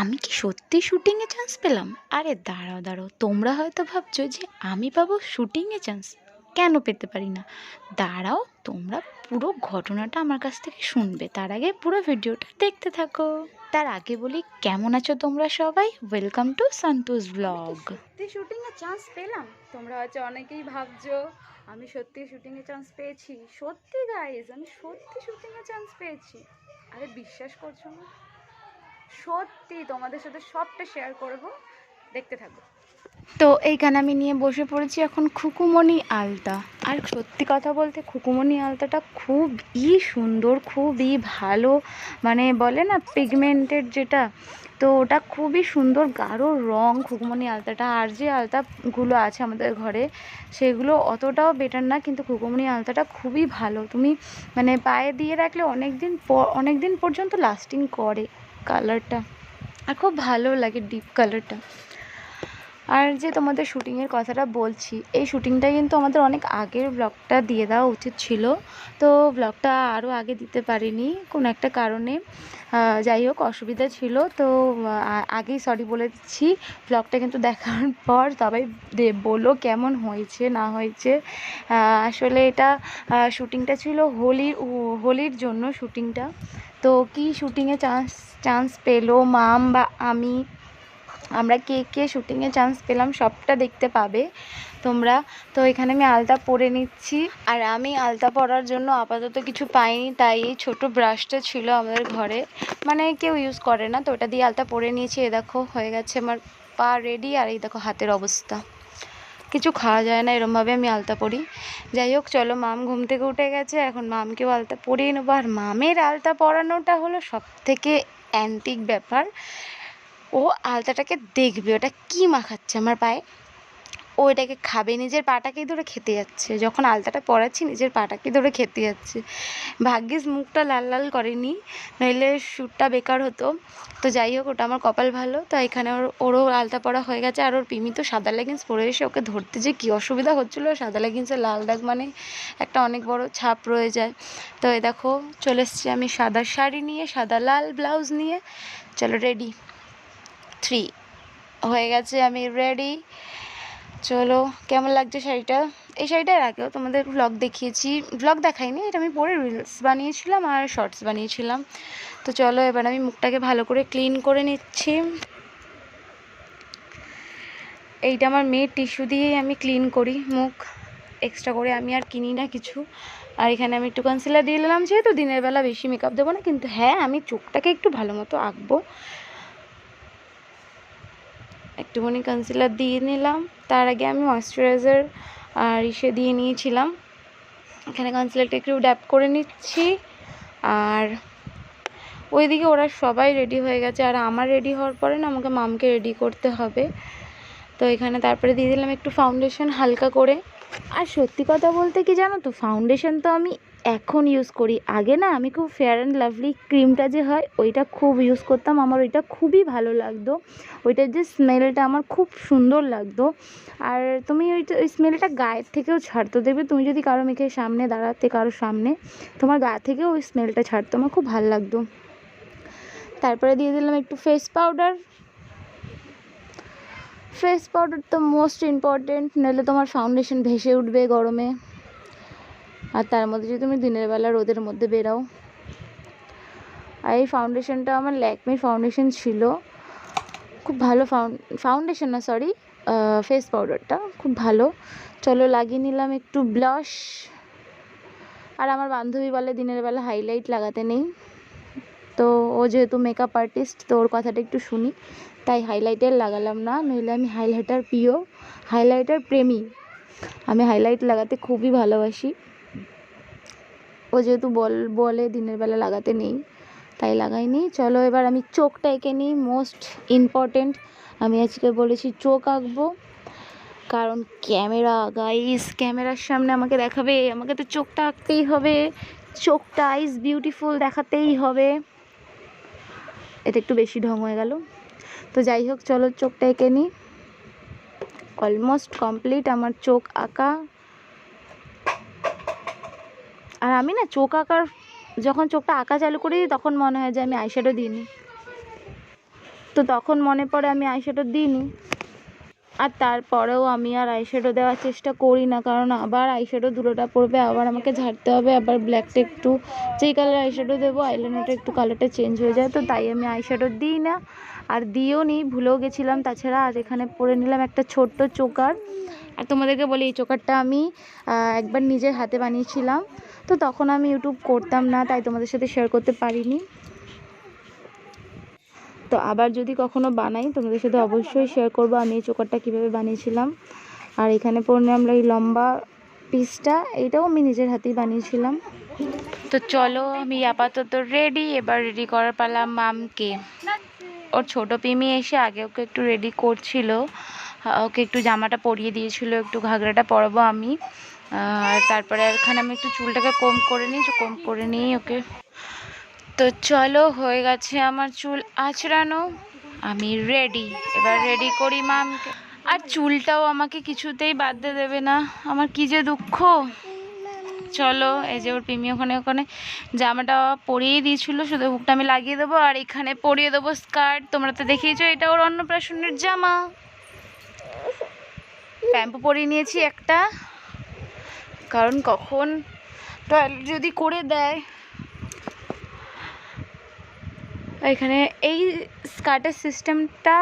আমি কি সত্যি শুটিংয়ে চান্স পেলাম? আরে দাঁড়াও দাঁড়াও। তোমরা হয়তো ভাবছ যে আমি পাবো শুটিংয়ে চান্স কেন পেতে পারি না? দাঁড়াও, তোমরা পুরো ঘটনাটা আমার কাছ থেকে শুনবে। তার আগে পুরো ভিডিওটা দেখতে থাকো। তার আগে বলি, কেমন আছো তোমরা সবাই? ওয়েলকাম টু সন্তোষ ব্লগ সত্যি শুটিংয়ে চান্স পেলাম? তোমরা হয়তো অনেকেই ভাবছ, আমি সত্যি শুটিংয়ে চান্স পেয়েছি। সত্যি গাইজ আমি সত্যি শুটিংয়ে চান্স পেয়েছি। আরে বিশ্বাস করছ না? সত্যি তোমাদের সাথে সবটা শেয়ার করব। দেখতে থাকো। তো এইখানে আমি নিয়ে বসে পড়েছি এখন খুকুমণি আলতা। আর সত্যি কথা বলতে খুকুমণি আলতাটা খুবই সুন্দর, খুবই ভালো মানে বলে না পিগমেন্টেড যেটা, তো ওটা খুবই সুন্দর গাঢ় রং খুকুমণি আলতাটা। আর যে আলতাগুলো আছে আমাদের ঘরে, সেগুলো অতটাও বেটার না, কিন্তু খুকুমণি আলতাটা খুবই ভালো। তুমি মানে পায়ে দিয়ে রাখলে অনেক দিন অনেক দিন পর্যন্ত লাস্টিং করে। কালারটা। আর খুব ভালো লাগে ডিপ কালারটা আর যে তোমাদের শুটিংয়ের কথাটা বলছি, এই শুটিংটা কিন্তু আমাদের অনেক আগের ব্লগটা দিয়ে দেওয়া উচিত ছিল। তো ব্লগটা আরও আগে দিতে পারিনি কোনো একটা কারণে। যাই হোক, অসুবিধা ছিল। তো আগেই সরি বলে দিচ্ছি ব্লগটা কিন্তু দেখার পর সবাই বলো কেমন হয়েছে, না হয়েছে। আসলে এটা শুটিংটা ছিল হোলির হোলির জন্য শুটিংটা তো কি শুটিংয়ে চান্স চান্স পেল, মাম বা আমি? আমরা কে কে শুটিংয়ে চান্স পেলাম সবটা দেখতে পাবে। তোমরা, তো এখানে আমি আলতা পরে নিচ্ছি। আর আমি আলতা পরার জন্য আপাতত কিছু পাইনি, তাই এই ছোটো ব্রাশটা ছিল আমাদের ঘরে। মানে কেউ ইউজ করে না, তো ওটা দিয়ে আলতা পরে নিয়েছি। এ দেখো, হয়ে গেছে আমার পা রেডি আর এই দেখো হাতের অবস্থা। কিছু খাওয়া যায় না, এরমভাবে আমি আলতা পরি। যাই হোক, চলো মাম ঘুম থেকে উঠে গেছে, এখন মামকেও আলতা পরিয়ে নেব। আর মামের আলতা পরানোটা হলো সব থেকে অ্যান্টিক ব্যাপার। ও আলতাটাকে দেখবে, ওটা কি মাখাচ্ছে আমার পায়ে? ও এটাকে খাবে, নিজের পাটাকেই ধরে খেতে যাচ্ছে। যখন আলতাটা পরাচ্ছি, নিজের পাটাকেই ধরে খেতে যাচ্ছে। ভাগ্যিস মুখটা লাল লাল করেনি, নইলে শ্যুটটা বেকার হতো। তো যাই হোক, ওটা আমার কপাল ভালো। তো এখানে ওর, ওরও আলতা পরা হয়ে গেছে, আর ওর পিমি তো সাদা লেগিংস পরে এসে ওকে ধরতে যে কী অসুবিধা হচ্ছিল। সাদা লেগিংসের লাল দাগ মানে একটা অনেক বড় ছাপ রয়ে যায়। তো এই দেখো, চলে এসেছি আমি সাদা শাড়ি নিয়ে, সাদা লাল ব্লাউজ নিয়ে। চলো রেডি থ্রি হয়ে গেছে, আমি রেডি চলো, কেমন লাগছে শাড়িটা? এই শাড়িটার আগেও তোমাদের ব্লগ দেখিয়েছি। ব্লগ দেখাইনি, এটা আমি পরে রিলস বানিয়েছিলাম আর শর্টস বানিয়েছিলাম। তো চলো, এবার আমি মুখটাকে ভালো করে ক্লিন করে নিচ্ছি। এইটা আমার মেয়ের টিস্যু দিয়েই আমি ক্লিন করি মুখ। এক্সট্রা করে আমি আর কিনি না কিছু। আর এখানে আমি একটু কনসিলার দিয়ে নিলাম যেহেতু দিনের বেলা বেশি মেকআপ দেবো না, কিন্তু হ্যাঁ আমি চোখটাকে একটু ভালো মতো আঁকবো। একটুখানি কনসিলার দিয়ে নিলাম। তার আগে আমি ময়শ্চারাইজার আর ইসে দিয়ে নিয়েছিলাম। এখানে কনসিলারটা একটু ড্যাপ করে নিচ্ছি। আর ওইদিকে ওরা সবাই রেডি হয়ে গেছে। আর আমার রেডি হওয়ার পরে না আমাকে মামকে রেডি করতে হবে। তো এখানে তারপরে দিয়ে দিলাম একটু ফাউন্ডেশন হালকা করে। আর সত্যি কথা বলতে কি জানো তো ফাউন্ডেশন তো আমি এখন ইউজ করি। আগে না আমি খুব ফেয়ার অ্যান্ড লাভলি ক্রিমটা যে হয়, ওইটা খুব ইউজ করতাম। আমার ওইটা খুবই ভালো লাগতো। ওইটার যে স্মেলটা আমার খুব সুন্দর লাগতো। আর তুমি ওইটা ওই স্মেলটা গায়ের থেকেও ছাড়তো। দেখবে তুমি যদি কারও মেখে সামনে দাঁড়াতে, কারও সামনে, তোমার গা থেকেও ওই স্মেলটা ছাড়তো। আমার খুব ভালো লাগতো। তারপরে দিয়ে দিলাম একটু ফেস পাউডার ফেস পাউডার তো মোস্ট ইম্পর্টেন্ট নাহলে তোমার ফাউন্ডেশন ভেসে উঠবে গরমে। আর তার মধ্যে যদি তুমি দিনের বেলা রোদের মধ্যে বেরাও। আর এই ফাউন্ডেশনটা আমার ল্যাকমির ফাউন্ডেশন ছিল। খুব ভালো ফাউন্ডেশন না সরি ফেস পাউডারটা খুব ভালো। চলো লাগিয়ে নিলাম একটু ব্লাশ আর আমার বান্ধবী বলে দিনের বেলা হাইলাইট লাগাতে নেই। তো ও যেহেতু মেকআপ আর্টিস্ট তো ওর কথাটা একটু শুনি। তাই হাইলাইটার লাগালাম না, নইলে আমি হাইলাইটার প্রিয়। হাইলাইটার প্রেমী। আমি হাইলাইট লাগাতে খুবই ভালোবাসি। ও যেহেতু বল, বলে দিনের বেলা লাগাতে নেই, তাই লাগাইনি। চলো এবার আমি চোখটা এঁকে নিই মোস্ট ইম্পর্টেন্ট আমি আজকে বলেছি চোখ আঁকবো, কারণ ক্যামেরা গাইস ক্যামেরার সামনে আমাকে দেখাবে, আমাকে তো চোখটা আঁকতেই হবে, চোখটা আইস বিউটিফুল দেখাতেই হবে। এটা একটু বেশি ঢং হয়ে গেল। তো যাই হোক, চলো চোখটা এঁকে নিই। অলমোস্ট কমপ্লিট আমার চোখ আঁকা। আর আমি না চোখ আঁকার, যখন চোখটা আঁকা চালু করি, তখন মনে হয় যে আমি আইশ্যাডো দিইনি। তো তখন মনে পড়ে আমি আইশ্যাডো দিইনি। আর তারপরেও আমি আর আইশ্যাডো দেওয়ার চেষ্টা করি না, কারণ আবার আইশ্যাডো ধুলোটা পড়বে, আবার আমাকে ঝাড়তে হবে, আবার ব্ল্যাকটা একটু, যেই কালার আইশ্যাডো দেবো আইলাইনারটা একটু কালারটা চেঞ্জ হয়ে যায়, তো তাই আমি আইশ্যাডো দিই না। আর দিয়েও নিই ভুলেও গেছিলাম, তাছাড়া আর এখানে পরে নিলাম একটা ছোট্ট চোকার। আর তোমাদেরকে বলি, এই চোকারটা আমি একবার নিজের হাতে বানিয়েছিলাম। তো তখন আমি ইউটিউব করতাম না, তাই তোমাদের সাথে শেয়ার করতে পারিনি। তো আবার যদি কখনো বানাই, তোমাদের সাথে অবশ্যই শেয়ার করব। আমি এই চোকারটা কীভাবে বানিয়েছিলাম। আর এখানে পড়লে আমরা এই লম্বা পিসটা এটাও আমি নিজের হাতেই বানিয়েছিলাম। তো চলো, আমি আপাতত রেডি এবার রেডি করার পালাম মামকে। ওর ছোট পিমি এসে আগে ওকে একটু রেডি করছিল। ওকে একটু জামাটা পরিয়ে দিয়েছিল, একটু ঘাগরাটা পরাবো আমি। আর তারপরে এখানে আমি একটু চুলটাকে কম করে নিই কম করে নিই ওকে। তো চলো, হয়ে গেছে আমার চুল আঁচড়ানো। আমি রেডি এবার রেডি করি মামকে। আর চুলটাও আমাকে কিছুতেই বাঁধতে দেবে না। আমার কি যে দুঃখ। চলো, এই যে ওর পিমি ওখানে ওখানে জামাটা পরিয়ে দিয়েছিল, শুধু হুকটা আমি লাগিয়ে দেবো, আর এখানে পরিয়ে দেবো স্কার্ট তোমরা তো দেখিয়েছো এটা ওর অন্নপ্রাশনের জামা। প্যাম্পু পরিয়ে নিয়েছি একটা। কারণ কখন টয়লেট যদি করে দেয়। এখানে এই স্কার্টের সিস্টেমটা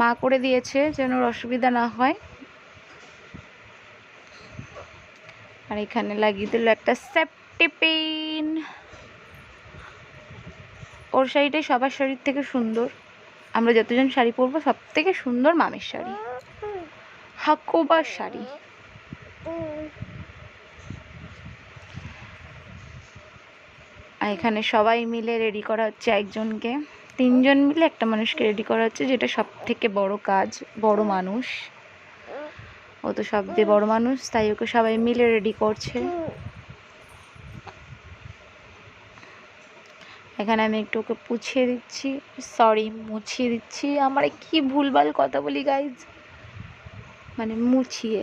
মা করে দিয়েছে যেন অসুবিধা না হয়। আর এখানে লাগিয়ে দিল একটা সেফটি পিন ওর শাড়িটাই সবার শাড়ির থেকে সুন্দর। আমরা যতজন শাড়ি পরবো সব থেকে সুন্দর মামের শাড়ি। হাকোবার শাড়ি। আর এখানে সবাই মিলে রেডি করা হচ্ছে একজনকে। তিনজন মিলে একটা মানুষকে রেডি করা হচ্ছে, যেটা সব থেকে বড় কাজ, বড় মানুষ। ও তো সব দিয়ে বড় মানুষ, তাই ওকে সবাই মিলে রেডি করছে। এখানে আমি একটু ওকে পুছিয়ে দিচ্ছি সরি মুছিয়ে দিচ্ছি। আমার কি ভুলভাল কথা বলি গাইজ মানে মুছিয়ে,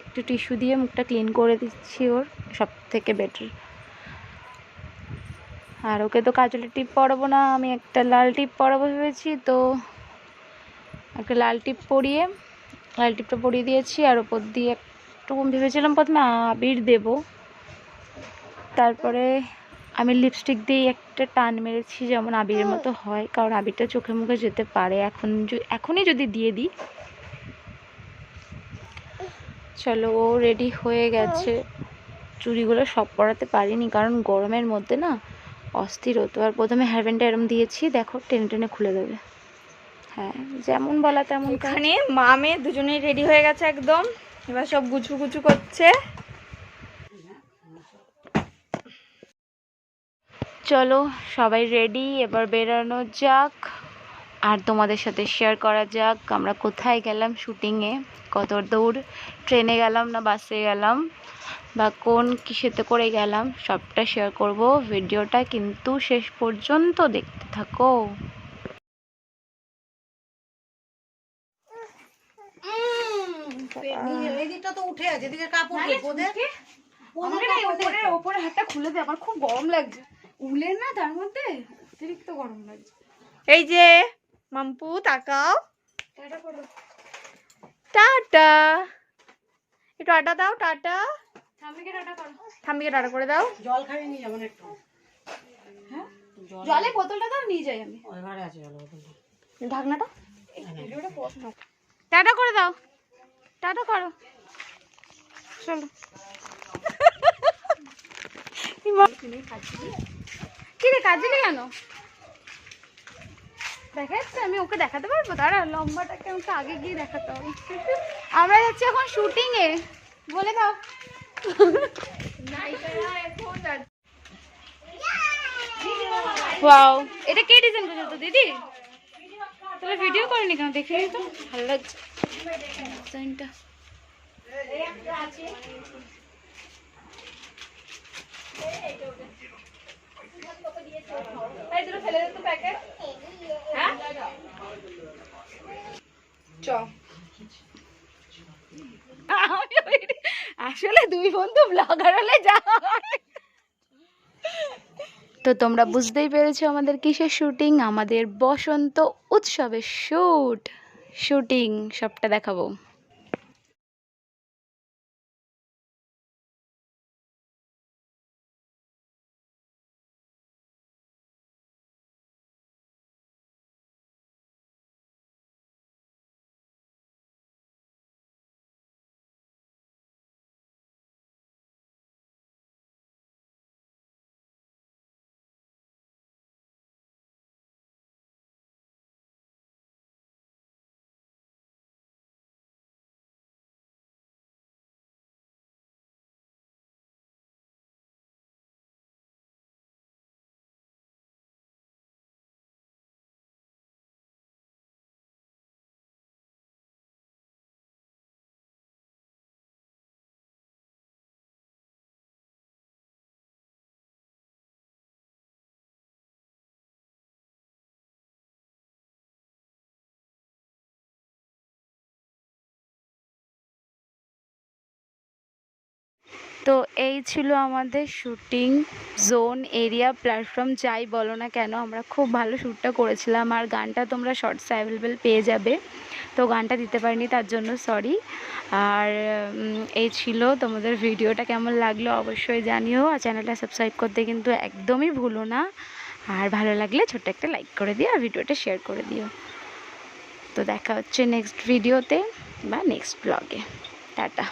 একটু টিস্যু দিয়ে মুখটা ক্লিন করে দিচ্ছি ওর সব থেকে বেটার আর ওকে তো কাজলের টিপ পরাবো না, আমি একটা লাল টিপ পরাবো ভেবেছি, তো একটা লাল টিপ পরিয়ে, লাল টিপটা পরিয়ে দিয়েছি, আর ওপর দিয়ে একটু ভেবেছিলাম প্রথমে আবির দেব। তারপরে আমি লিপস্টিক দিয়ে একটা টান মেরেছি যেমন আবিরের মতো হয়, কারণ আবিরটা চোখে মুখে যেতে পারে, এখন এখনই যদি দিয়ে দিই। চলো, ও রেডি হয়ে গেছে। চুড়িগুলো সব পরাতে পারিনি, কারণ গরমের মধ্যে না অস্থির হতো। আর প্রথমে হেয়ার ব্যান্ডটা এরম দিয়েছি দেখো টেনে টেনে খুলে দেবে। হ্যাঁ যেমন বলা তেমন। এখানে মামে দুজনেই রেডি হয়ে গেছে একদম। এবার সব গুছু গুছু করছে। চলো সবাই রেডি এবার বেরানো যাক। আর তোমাদের সাথে শেয়ার করা যাক আমরা কোথায় গেলাম শুটিংয়ে কত দূর ট্রেনে গেলাম না বাসে গেলাম? বা কোন কিসেতে করে গেলাম সবটা শেয়ার করব। ভিডিওটা কিন্তু শেষ পর্যন্ত দেখতে থাকো। এদিকটা তো উঠে আছে এদিকে কাপড় কে ওদের। এই ওপরের ওপরের হাতটা খুলে দে আমার খুব গরম লাগছে। উলের না তার মধ্যে? অতিরিক্ত গরম লাগছে। এই যে মাম্পু তাকাও। Tata tata. একটু আটা দাও টাটা। ঠাম্মিকে টাটা করো। করে দাও। জল খাইয়ে নিয়ে একটু। হ্যাঁ? জলে বোতলটা দাও নিয়ে যাই আমি। ওই ঘরে আছে জল বোতলটা ঢাকনাটা? টাটা করে দাও। টাটা করো। চলো। কি রে কাজে কেন? দেখা যাচ্ছে আমি ওকে দেখাতে পারব? দাঁড়া লম্বাটাকে আমাকে আগে গিয়ে দেখাতে হবে। আমরা যাচ্ছি এখন শুটিং এ বলে দাও। ওয়াও এটা কে ডিজাইন করেছে তো দিদি? তাহলে ভিডিও করেনি কেন? দেখে তো ভালো লাগছে। ডিজাইনটা আমি ওই- আসলে দুই বন্ধু ব্লগার হলে যা তো তোমরা বুঝতেই পেরেছ আমাদের কিসের শুটিং আমাদের বসন্ত উৎসবের শ্যুট শুটিং সবটা দেখাবো। তো এই ছিল আমাদের শুটিং জোন এরিয়া প্ল্যাটফর্ম যাই বলো না কেন, আমরা খুব ভালো শ্যুটটা করেছিলাম। আর গানটা তোমরা শর্টস অ্যাভেলেবেল পেয়ে যাবে। তো গানটা দিতে পারিনি, তার জন্য সরি আর এই ছিল তোমাদের ভিডিওটা কেমন লাগল অবশ্যই জানিও। আর চ্যানেলটা সাবস্ক্রাইব করতে কিন্তু একদমই ভুলো না। আর ভালো লাগলে ছোট্ট একটা লাইক করে দিও, আর ভিডিওটা শেয়ার করে দিও। তো দেখা হচ্ছে নেক্সট ভিডিওতে বা নেক্সট ব্লগে টাটা।